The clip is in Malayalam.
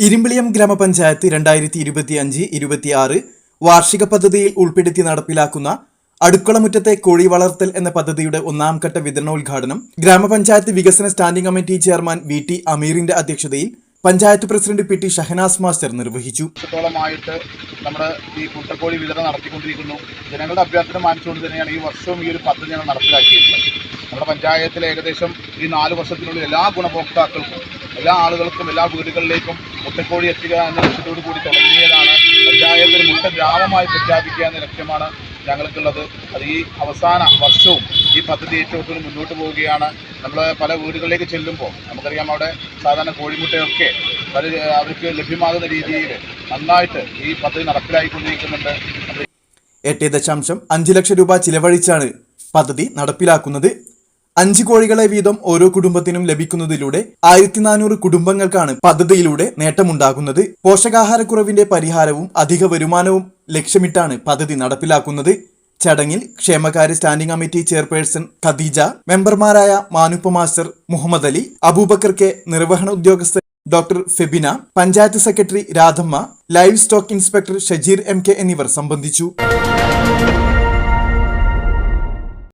ഇരുമ്പിളിയം ഗ്രാമപഞ്ചായത്ത് രണ്ടായിരത്തി ഇരുപത്തി അഞ്ച് ഇരുപത്തിയാറ് വാർഷിക പദ്ധതിയിൽ ഉൾപ്പെടുത്തി നടപ്പിലാക്കുന്ന അടുക്കളമുറ്റത്തെ കോഴി വളർത്തൽ എന്ന പദ്ധതിയുടെ ഒന്നാം ഘട്ട വിതരണോദ്ഘാടനം ഗ്രാമപഞ്ചായത്ത് വികസന standing committee chairman V T അമീറിന്റെ അധ്യക്ഷതയിൽ panchayat president P T Shahanas master നിർവഹിച്ചു. നമ്മുടെ ഈ മുട്ടക്കോഴി വിതരണം നടത്തിക്കൊണ്ടിരിക്കുന്നു. ജനങ്ങളുടെ അഭ്യർത്ഥന മാനിച്ചുകൊണ്ട് തന്നെയാണ് ഈ വർഷവും ഈ ഒരു പദ്ധതി ഞങ്ങൾ നടപ്പിലാക്കിയിട്ടുള്ളത്. നമ്മുടെ പഞ്ചായത്തിലെ ഏകദേശം ഈ നാല് വർഷത്തിനുള്ളിൽ എല്ലാ ഗുണഭോക്താക്കൾക്കും എല്ലാ ആളുകൾക്കും എല്ലാ വീടുകളിലേക്കും മുട്ടക്കോഴി എത്തുക എന്ന ലക്ഷ്യത്തോടു കൂടി തുടങ്ങിയതാണ്. പഞ്ചായത്ത് ഒരു മുട്ട ഗ്രാമമായി പ്രഖ്യാപിക്കുക എന്ന ലക്ഷ്യമാണ് ഞങ്ങൾക്കുള്ളത്. അത് ഈ അവസാന വർഷവും ഈ പദ്ധതി ഏറ്റവും മുന്നോട്ട് പോവുകയാണ്. നമ്മൾ പല വീടുകളിലേക്ക് ചെല്ലുമ്പോൾ നമുക്കറിയാം അവിടെ സാധാരണ കോഴിമുട്ടയൊക്കെ പല അവർക്ക് ലഭ്യമാകുന്ന രീതിയിൽ നന്നായിട്ട് ഈ പദ്ധതി നടപ്പിലായിക്കൊണ്ടിരിക്കുന്നുണ്ട്. എട്ട് ദശാംശം അഞ്ച് ലക്ഷം രൂപ ചിലവഴിച്ചാണ് പദ്ധതി നടപ്പിലാക്കുന്നത്. അഞ്ച് കോഴികളെ വീതം ഓരോ കുടുംബത്തിനും ലഭിക്കുന്നതിലൂടെ ആയിരത്തി നാനൂറ് കുടുംബങ്ങൾക്കാണ് പദ്ധതിയിലൂടെ നേട്ടമുണ്ടാകുന്നത്. പോഷകാഹാരക്കുറവിന്റെ പരിഹാരവും അധിക വരുമാനവും ലക്ഷ്യമിട്ടാണ് പദ്ധതി നടപ്പിലാക്കുന്നത്. ചടങ്ങിൽ ക്ഷേമകാര്യ സ്റ്റാൻഡിംഗ് കമ്മിറ്റി ചെയർപേഴ്സൺ ഖദീജ മെമ്പർമാരായ മാനുപ്പ മാസ്റ്റർ മുഹമ്മദ് അലി അബൂബക്കർ കെ നിർവഹണ ഉദ്യോഗസ്ഥൻ doctor Febina panchayat secretary Radhamma live stock inspector Shajeer M K എന്നിവർ സംബന്ധിച്ചു.